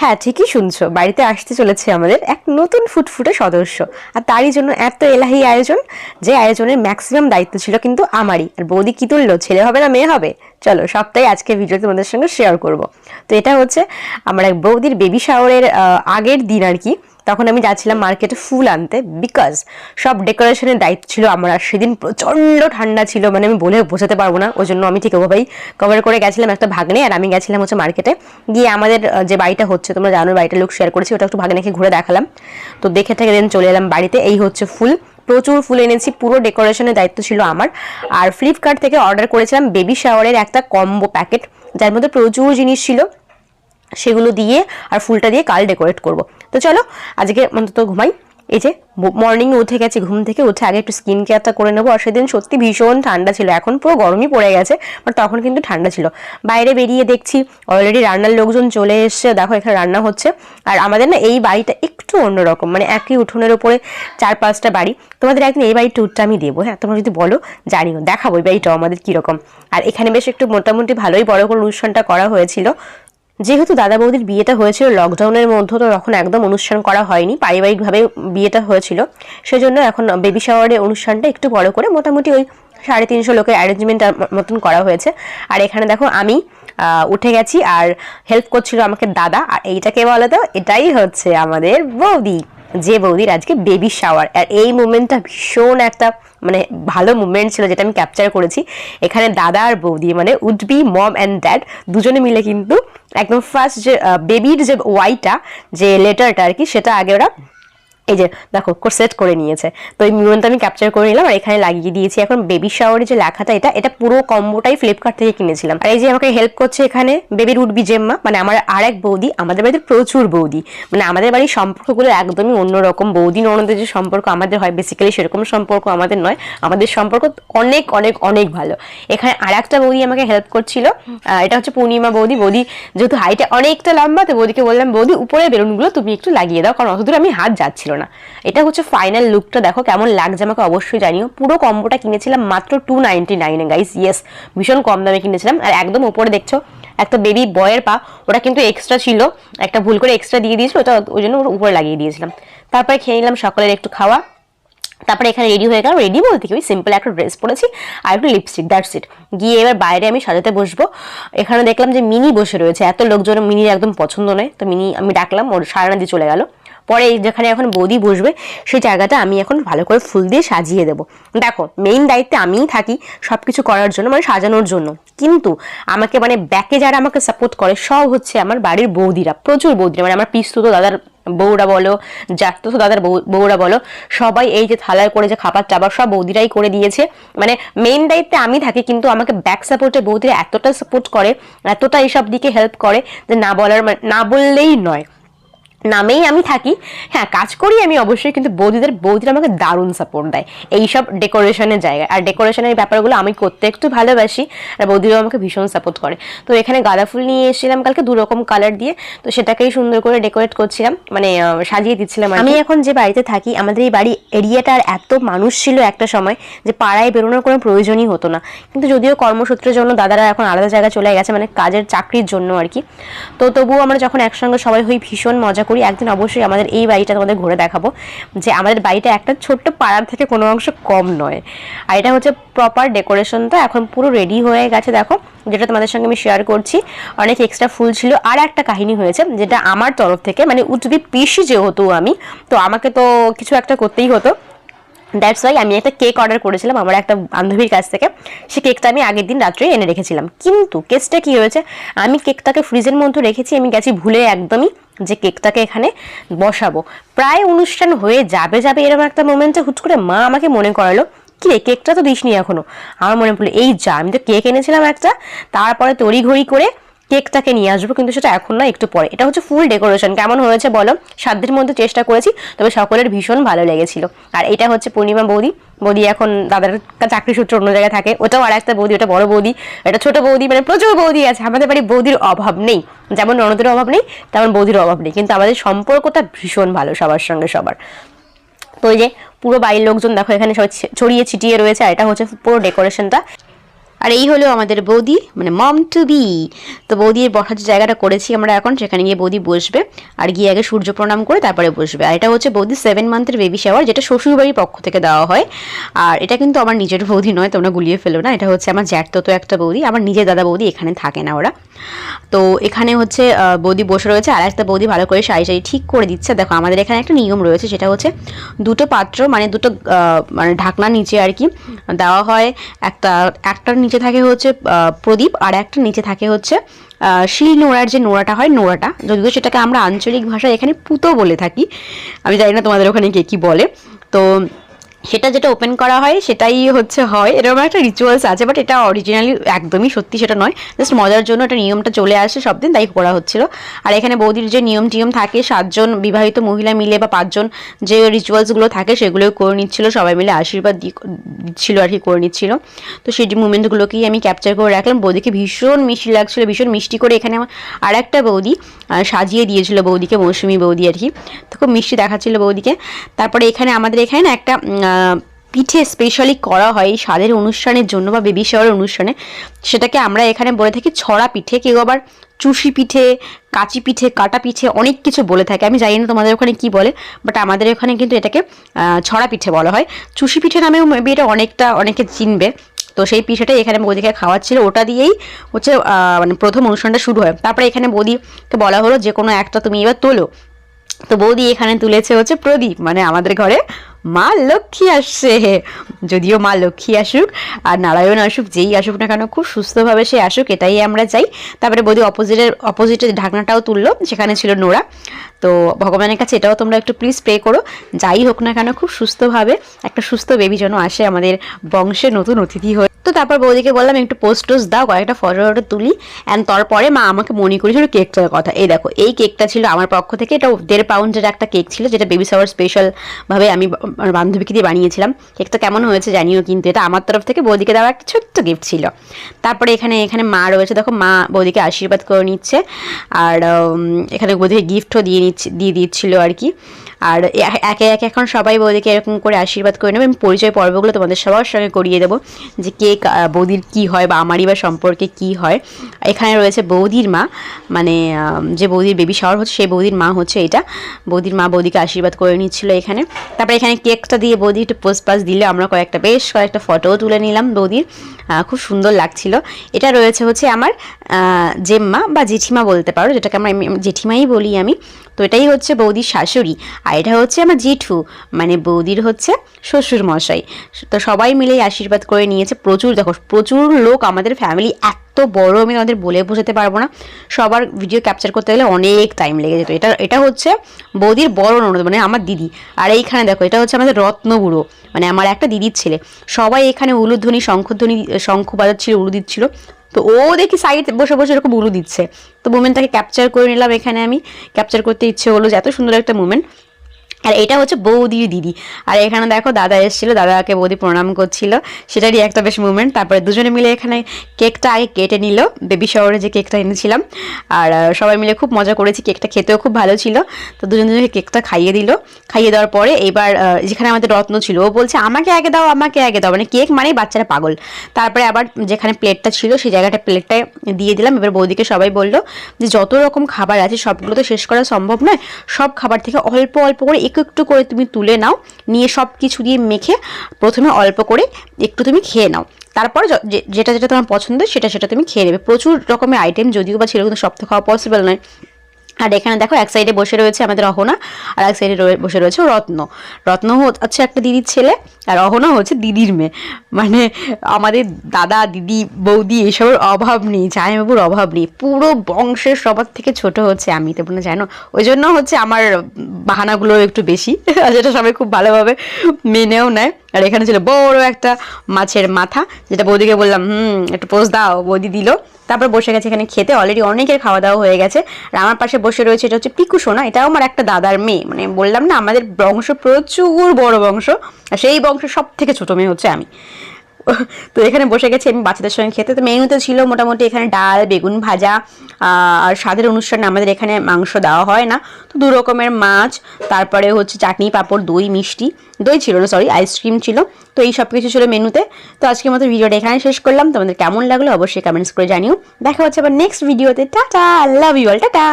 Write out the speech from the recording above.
হ্যাঁ ঠিকই শুনছো। বাড়িতে আসতে চলেছে আমাদের এক নতুন ফুটফুটে সদস্য। আর তারই জন্য এত এলাহি আয়োজন যে আয়োজনের ম্যাক্সিমাম দায়িত্ব ছিল কিন্তু আমারই। আর বৌদি কি তুললো? ছেলে হবে না মেয়ে হবে? চলো, সবটাই আজকে ভিডিও তোমাদের সঙ্গে শেয়ার করব। তো এটা হচ্ছে আমার এক বৌদির বেবি শাওয়ারের আগের দিন আর কি। তখন আমি যাচ্ছিলাম মার্কেটে ফুল আনতে বিকজ সব ডেকোরেশনের দায়িত্ব ছিল আমার আর সেদিন প্রচণ্ড ঠান্ডা ছিল মানে আমি বলে বোঝাতে পারব না ওই জন্য আমি ঠিক ওভাবেই কভার করে গেছিলাম একটা ভাগ্নে আর আমি গেছিলাম হচ্ছে মার্কেটে গিয়ে আমাদের যে বাড়িটা হচ্ছে, তোমরা জানো বাড়িটা লোক শেয়ার করেছি, ওটা একটু ভাগ্নেকে ঘুরে দেখালাম। তো দেখে থেকে দিন চলে এলাম বাড়িতে, এই হচ্ছে ফুল। প্রচুর ফুল এনেছি, পুরো ডেকোরেশনের দায়িত্ব ছিল আমার। আর ফ্লিপকার্ট থেকে অর্ডার করেছিলাম বেবি শাওয়ারের একটা কম্বো প্যাকেট যার মধ্যে প্রচুর জিনিস ছিল। সেগুলো দিয়ে আর ফুলটা দিয়ে কাল ডেকোরেট করব। তো চলো, আজকে অন্তত ঘুমাই। এই যে মর্নিং উঠে গেছি, ঘুম থেকে উঠে আগে একটু স্কিন কেয়ারটা করে নেব। আর সেদিন সত্যি ভীষণ ঠান্ডা ছিল, এখন পুরো গরমই পড়ে গেছে বাট তখন কিন্তু ঠান্ডা ছিল। বাইরে বেরিয়ে দেখছি অলরেডি রান্নার লোকজন চলে এসছে, দেখো এখানে রান্না হচ্ছে। আর আমাদের না এই বাড়িটা একটু অন্যরকম মানে একই উঠোনের ওপরে চার পাঁচটা বাড়ি। তোমাদের একদিন এই বাড়ির ট্যুরটা আমি দেবো হ্যাঁ? তোমরা যদি বলো, জানিও, দেখাবো এই বাড়িটাও আমাদের কীরকম। আর এখানে বেশ একটু মোটামুটি ভালোই বড় করে অনুষ্ঠানটা করা হয়েছিল। যেহেতু দাদা বৌদির বিয়েটা হয়েছিল লকডাউনের মধ্যে তো তখন একদম অনুষ্ঠান করা হয়নি, পারিবারিকভাবে বিয়েটা হয়েছিল। সেজন্য এখন বেবি শাওয়ারের অনুষ্ঠানটা একটু বড় করে মোটামুটি ওই সাড়ে তিনশো লোকের অ্যারেঞ্জমেন্ট মতন করা হয়েছে। আর এখানে দেখো আমি উঠে গেছি আর হেল্প করছিল আমাকে দাদা। আর এইটাকে বলো তো এটাই হচ্ছে আমাদের বৌদি। যে বৌদির আজকে বেবি শাওয়ার আর এই মুমেন্টটা ভীষণ একটা মানে ভালো মুভমেন্ট ছিল যেটা আমি ক্যাপচার করেছি। এখানে দাদা আর বৌদি মানে would be mom and dad দুজনে মিলে কিন্তু একদম ফার্স্ট যে বেবির যে ওয়াইটা যে লেটারটা আর কি, সেটা আগে ওরা এই যে, দেখো সেট করে নিয়েছে। তো এই মিউনটা আমি ক্যাপচার করে নিলাম আর এখানে লাগিয়ে দিয়েছি এখন বেবি শাওয়ারে যে লেখাটা, এটা এটা পুরো কম্বোটাই ফ্লিপকার্ট থেকে কিনেছিলাম। আর এই যে আমাকে হেল্প করছে এখানে বেবির উঠবি জেম্মা মানে আমার আর এক বৌদি, আমাদের বাড়িতে প্রচুর বৌদি। মানে আমাদের বাড়ির সম্পর্কগুলো একদমই অন্যরকম। বৌদি ননদের যে সম্পর্ক আমাদের হয় বেসিক্যালি সেরকম সম্পর্ক আমাদের নয়। আমাদের সম্পর্ক অনেক অনেক অনেক ভালো। এখানে আর একটা বৌদি আমাকে হেল্প করছিল। এটা হচ্ছে পূর্ণিমা বৌদি। বৌদি যেহেতু হাইটে অনেকটা লম্বা, তো বৌদিকে বললাম, বৌদি উপরে বেলুনগুলো তুমি একটু লাগিয়ে দাও, কারণ অতদূর আমি হাত যাচ্ছিল না। এটা হচ্ছে ফাইনাল লুকটা দেখো কেমন লাগছে আমাকে অবশ্যই জানিও। পুরো কম্বোটা কিনেছিলাম মাত্র টু নাইনটি নাইনে গাইস ইয়েস ভীষণ কম দামে কিনেছিলাম। আর একদম উপরে দেখছ, একটা বেবি বয়ের পা, ওটা কিন্তু এক্সট্রা ছিল। একটা ভুল করে এক্সট্রা দিয়ে দিয়েছিল, ওটা ওই জন্য উপরে লাগিয়ে দিয়েছিলাম। তারপরে খেয়ে নিলাম সকালের একটু খাওয়া। তারপরে এখানে রেডি হয়ে গেল। রেডি বলতে কি? ওই সিম্পল একটা ড্রেস পরেছি আর একটু লিপস্টিক দ্যাটস ইট গিয়ে এবার বাইরে আমি সাজাতে বসবো। এখানে দেখলাম যে মিনি বসে রয়েছে। এত লোকজন মিনি একদম পছন্দ নয়। তো মিনি, আমি ডাকলাম, ওর সারানা দিয়ে চলে গেল। পরে যেখানে এখন বৌদি বসবে, সেই জায়গাটা আমি এখন ভালো করে ফুল দিয়ে সাজিয়ে দেবো। দেখো মেইন দায়িত্বে আমিই থাকি সব কিছু করার জন্য মানে সাজানোর জন্য। কিন্তু আমাকে মানে ব্যাকে যারা আমাকে সাপোর্ট করে, সব হচ্ছে আমার বাড়ির বৌদিরা, প্রচুর বৌদিরা। মানে আমার পিস্তুত দাদার বউরা বলো জাতো দাদার বউ- বউরা বলো, সবাই এই যে থালায় করে যে খাবার টাবার সব বৌদিরাই করে দিয়েছে। মানে মেইন দায়িত্বে আমি থাকি, কিন্তু আমাকে ব্যাক সাপোর্টে বৌদিরা এতটা সাপোর্ট করে, এতটা এইসব দিকে হেল্প করে যে না বলার মানে- না বললেই নয়। নামেই আমি থাকি। হ্যাঁ কাজ করি আমি অবশ্যই, কিন্তু বৌদিদের, বৌদিরা আমাকে দারুণ সাপোর্ট দেয়। এইসব ডেকোরেশনের জায়গায়। আর ডেকোরেশনের ব্যাপারগুলো আমি করতে একটু ভালোবাসি, আর বৌদিরাও আমাকে ভীষণ সাপোর্ট করে। তো এখানে গাঁদা ফুল নিয়ে এসেছিলাম কালকে, দু রকম কালার দিয়ে। তো সেটাকেই সুন্দর করে ডেকোরেট করছিলাম মানে সাজিয়ে দিচ্ছিলাম আমি এখন যে বাড়িতে থাকি, আমাদের এই বাড়ি এরিয়াটা আর এত মানুষ ছিল একটা সময়, যে পাড়ায় বেরোনোর কোনো প্রয়োজনই হতো না। কিন্তু যদিও কর্মসূত্রের জন্য দাদারা এখন আলাদা জায়গায় চলে গেছে মানে কাজের চাকরির জন্য আর কি। তো তবুও আমরা যখন একসঙ্গে সবাই হই, ভীষণ মজা করি, একদিন অবশ্যই আমাদের এই বাড়িটা তোমাদের ঘুরে দেখাবো যে আমাদের বাড়িটা একটা ছোট্ট পাড়ার থেকে কোনো অংশ কম নয়। আর এটা হচ্ছে প্রপার ডেকোরেশনটা এখন পুরো রেডি হয়ে গেছে দেখো, যেটা তোমাদের সঙ্গে আমি শেয়ার করছি। অনেক এক্সট্রা ফুল ছিল। আর একটা কাহিনী হয়েছে, যেটা আমার তরফ থেকে মানে উঠবি পিসি যেহেতু আমি, তো আমাকে তো কিছু একটা করতেই হতো। দ্যাটস ওয়াই আমি একটা কেক অর্ডার করেছিলাম আমার একটা বান্ধবীর কাছ থেকে। সে কেকটা আমি আগের দিন রাত্রে এনে রেখেছিলাম। কিন্তু কেসটা কি হয়েছে? আমি কেকটাকে ফ্রিজের মধ্যে রেখেছি, আমি গেছি ভুলে একদমই যে কেকটাকে এখানে বসাবো। প্রায় অনুষ্ঠান হয়ে যাবে যাবে এরকম একটা মোমেন্টে হুট করে মা আমাকে মনে করালো কি রে কেকটা তো দিসনি এখনও? আমার মনে পড়ল, এই যা, আমি তো কেক এনেছিলাম একটা, তারপরে তড়িঘড়ি করে কেকটাকে নিয়ে আসব, কিন্তু সেটা এখন না একটু পরে। এটা হচ্ছে ফুল ডেকোরেশন কেমন হয়েছে বলো? সাধ্যের মধ্যে চেষ্টা করেছি, তবে সকলের ভীষণ ভালো লেগেছিল। আর এটা হচ্ছে পূর্ণিমা বৌদি। বৌদি এখন দাদার চাকরি সূত্রে অন্য জায়গায় থাকে। ওটাও আর একটা বৌদি, ওটা বড় বৌদি। এটা ছোট বৌদি মানে প্রচুর বৌদি আছে। আমাদের বাড়ি বৌদির অভাব নেই। যেমন ননদের অভাব নেই, তেমন বৌদির অভাব নেই। কিন্তু আমাদের সম্পর্কটা ভীষণ ভালো সবার সঙ্গে সবার। তো যে পুরো বাড়ির লোকজন, দেখো এখানে সবাই ছি- ছড়িয়ে ছিটিয়ে রয়েছে, আর এটা হচ্ছে পুরো ডেকোরেশনটা আর এই হলো আমাদের বৌদি মানে মম টু বি তো বৌদির বসার যে জায়গাটা করেছি আমরা এখন, সেখানে গিয়ে বৌদি বসবে আর গিয়ে আগে সূর্য প্রণাম করে তারপরে বসবে। আর এটা হচ্ছে বৌদি সেভেন মান্থের বেবি শাওয়ার যেটা শ্বশুরবাড়ির পক্ষ থেকে দেওয়া হয়। আর এটা কিন্তু আমার নিজের বৌদি নয়, তোমরা গুলিয়ে ফেলো না। এটা হচ্ছে আমার জ্যাঠতো তো একটা বৌদি, আমার নিজের দাদা বৌদি এখানে থাকে না ওরা। তো এখানে হচ্ছে বৌদি বসে রয়েছে। আর একটা বৌদি ভালো করে সারি সারি ঠিক করে দিচ্ছে। দেখো, আমাদের এখানে একটা নিয়ম রয়েছে, সেটা হচ্ছে দুটো পাত্র মানে দুটো মানে ঢাকনার নিচে আর কি, দেওয়া হয়। একটা একটার নিচে থাকে হচ্ছে প্রদীপ, আর একটা নিচে থাকে হচ্ছে শিল নোড়ার যে নোড়াটা হয়, নোড়াটা। যদিও সেটাকে আমরা আঞ্চলিক ভাষায় এখানে পুতো বলে থাকি, আমি জানি না তোমাদের ওখানে কে কী বলে। তো সেটা যেটা ওপেন করা হয়, সেটাই হচ্ছে হয়। এরকম একটা রিচুয়ালস আছে বাট এটা অরিজিনালি একদমই সত্যি সেটা নয়। জাস্ট মজার জন্য এটা নিয়মটা চলে আসে সব দিন তাই করা হচ্ছিল। আর এখানে বৌদির যে নিয়ম টিয়ম থাকে, সাতজন বিবাহিত মহিলা মিলে বা পাঁচজন যে রিচুয়ালসগুলো থাকে, সেগুলো করে নিচ্ছিল, সবাই মিলে আশীর্বাদ দিচ্ছিল আর কি, করে নিচ্ছিল। তো সেই মুমেন্টগুলোকেই আমি ক্যাপচার করে রাখলাম। বৌদিকে ভীষণ মিষ্টি লাগছিল, ভীষণ মিষ্টি করে এখানে আমার আর একটা বৌদি সাজিয়ে দিয়েছিল বৌদিকে, মৌসুমি বৌদি আর কি। তো খুব মিষ্টি দেখাচ্ছিল বৌদিকে। তারপরে এখানে আমাদের এখানে না একটা পিঠে স্পেশালি করা হয় স্বাদের অনুষ্ঠানের জন্য বা বেবি শাওয়ারের অনুষ্ঠানে। সেটাকে আমরা এখানে বলে থাকি ছড়া পিঠে। কেউ আবার চুষি পিঠে, কাচি পিঠে, কাটা পিঠে অনেক কিছু বলে থাকে। আমি জানি না তোমাদের ওখানে কি বলে বাট আমাদের ওখানে কিন্তু এটাকে ছড়া পিঠে বলা হয়। চুষি পিঠে নামেও মেবি এটা অনেকটা অনেকে চিনবে। তো সেই পিঠেটাই এখানে বৌদিকে খাওয়াচ্ছিল। ওটা দিয়েই হচ্ছে মানে প্রথম অনুষ্ঠানটা শুরু হয়। তারপরে এখানে বৌদিকে বলা হলো যে, কোনো একটা তুমি এবার তোলো। তো বৌদি এখানে তুলেছে হচ্ছে প্রদীপ। মানে আমাদের ঘরে মা লক্ষ্মী আসছে। যদিও মা লক্ষ্মী আসুক আর নারায়ণ আসুক, যেই আসুক না কেন, খুব সুস্থভাবে সে আসুক, এটাই আমরা চাই। তারপরে বৌদি অপোজিটের অপোজিটে ঢাকনাটাও তুললো, সেখানে ছিল নোরা তো ভগবানের কাছে এটাও তোমরা একটু প্লিজ প্রে করো। যাই হোক না কেন, খুব সুস্থভাবে একটা সুস্থ বেবি যেন আসে আমাদের বংশে নতুন অতিথি হয়ে। তো তারপর বৌদিকে বললাম, একটু পোস্ট টোস্ট দাও, কয়েকটা ফটো ফটো তুলি। অ্যান্ড তারপরে মা আমাকে মনে করেছিল কেকটার কথা। এই দেখো, এই কেকটা ছিল আমার পক্ষ থেকে। এটা দেড় পাউন্ডের একটা কেক ছিল, যেটা বেবি সাওয়ার স্পেশালভাবে আমি আমার বান্ধবীকে দিয়ে বানিয়েছিলাম। কেকটা কেমন হয়েছে জানিও, কিন্তু এটা আমার তরফ থেকে বৌদিকে দেওয়া একটা ছোট্ট গিফট ছিল। তারপরে এখানে এখানে মা রয়েছে। দেখো, মা বৌদিকে আশীর্বাদ করে নিচ্ছে। আর এখানে বৌদিকে গিফটও দিয়ে নিচ্ছে, দিয়ে দিচ্ছিল আর কি। আর একে একে এখন সবাই বৌদিকে এরকম করে আশীর্বাদ করে নেবে। আমি পরিচয় পর্বগুলো তোমাদের সবার সঙ্গে করিয়ে দেবো যে কে কা- বৌদির কি হয় বা আমারই বা সম্পর্কে কি হয়। এখানে রয়েছে বৌদির মা মানে যে বৌদির বেবি শাওয়ার হচ্ছে, সেই বৌদির মা হচ্ছে এটা। বৌদির মা বৌদিকে আশীর্বাদ করে নিচ্ছিল এখানে। তারপরে এখানে কেকটা দিয়ে বৌদি একটু পোস্ট পাস দিলে আমরা কয়েকটা, বেশ কয়েকটা ফটোও তুলে নিলাম বৌদির। খুব সুন্দর লাগছিল। এটা রয়েছে হচ্ছে আমার জেম্মা বা জেঠিমা বলতে পারো, যেটাকে আমরা জেঠিমাই বলি আমি। তো এটাই হচ্ছে বৌদির শাশুড়ি আর এটা হচ্ছে আমার জেঠু মানে বৌদির হচ্ছে শ্বশুর মশাই তো সবাই মিলেই আশীর্বাদ করে নিয়েছে। প্রচুর দেখো, প্রচুর লোক আমাদের ফ্যামিলি এত বড় আমি তোমাদের বলে বোঝাতে পারব না। সবার ভিডিও ক্যাপচার করতে গেলে অনেক টাইম লেগে যেত। এটা এটা হচ্ছে বৌদির বড় ননদ মানে আমার দিদি। আর এইখানে দেখো, এটা হচ্ছে আমাদের রত্নগুড়ো মানে আমার একটা দিদির ছেলে। সবাই এখানে উলুধ্বনি, শঙ্খধ্বনি শঙ্খ বাজাচ্ছিল উলু দিচ্ছিল। তো ও দেখি সাইড বসে বসে এরকম উলু দিচ্ছে। তো মুমেন্টটাকে ক্যাপচার করে নিলাম এখানে আমি। ক্যাপচার করতে ইচ্ছে হলো যে এত সুন্দর একটা মুমেন্ট আর এটা হচ্ছে বৌদির দিদি। আর এখানে দেখো দাদা এসেছিল, দাদাকে বৌদি প্রণাম করছিল। সেটারই একটা বেশ মুভমেন্ট তারপরে দুজনে মিলে এখানে কেকটা আগে কেটে নিল। বেবি শহরে যে কেকটা এনেছিলাম। আর সবাই মিলে খুব মজা করেছি। কেকটা খেতেও খুব ভালো ছিল। তো দুজন দুজনকে কেকটা খাইয়ে দিল। খাইয়ে দেওয়ার পরে এবার যেখানে আমাদের রত্ন ছিল, ও বলছে, আমাকে আগে দাও, আমাকে আগে দাও। মানে কেক মানেই বাচ্চারা পাগল। তারপরে আবার যেখানে প্লেটটা ছিল, সেই জায়গাটা প্লেটটায় দিয়ে দিলাম। এবার বৌদিকে সবাই বলল যে, যত রকম খাবার আছে, সবগুলো তো শেষ করা সম্ভব নয়। সব খাবার থেকে অল্প অল্প করে একটু একটু করে তুমি তুলে নাও, নিয়ে সব কিছু দিয়ে মেখে প্রথমে অল্প করে একটু তুমি খেয়ে নাও। তারপর যেটা যেটা তোমার পছন্দ সেটা সেটা তুমি খেয়ে নেবে। প্রচুর রকমের আইটেম যদিও বা ছিল কিন্তু সব তো খাওয়া পসিবল নয়। আর এখানে দেখো এক সাইডে বসে রয়েছে আমাদের অহনা, আর এক সাইডে বসে রয়েছে রত্ন। রত্ন হচ্ছে একটা দিদির ছেলে, আর অহনা হচ্ছে দিদির মেয়ে। মানে আমাদের দাদা, দিদি, বৌদি এসবের অভাব নেই, জামাইবাবুর অভাব নেই। পুরো বংশের সবার থেকে ছোট হচ্ছে আমি, তো মানে জানো? ওই জন্য হচ্ছে আমার বাহানাগুলো একটু বেশি যেটা সবাই খুব ভালোভাবে মেনেও নেয়। আর এখানে ছিল বড় একটা মাছের মাথা, যেটা বৌদিকে বললাম, হুম, একটু পোজ দাও। বৌদি দিল। তারপর বসে গেছে এখানে খেতে। অলরেডি অনেকের খাওয়া দাওয়া হয়ে গেছে। আর আমার পাশে বসে রয়েছে, এটা হচ্ছে পিকু সোনা, এটাও আমার একটা দাদার মেয়ে। মানে বললাম না, আমাদের বংশ প্রচুর বড় বংশ, আর সেই বংশের সব থেকে ছোট মেয়ে হচ্ছে আমি। তো এখানে বসে গেছি আমি বাচ্চাদের সঙ্গে খেতে। তো মেনুতে ছিল মোটামুটি এখানে ডাল, বেগুন ভাজা আর স্বাদের অনুষ্ঠানে আমাদের এখানে মাংস দেওয়া হয় না। তো দু রকমের মাছ, তারপরে হচ্ছে চাটনি, পাঁপড়, দই, মিষ্টি। দই ছিল না সরি আইসক্রিম ছিল। তো এই সব কিছু ছিল মেনুতে। তো আজকের মতো ভিডিওটা এখানে শেষ করলাম। তোমাদের কেমন লাগল অবশ্যই কমেন্টস করে জানিও। দেখা হচ্ছে আবার নেক্সট ভিডিওতে tata love you all tata!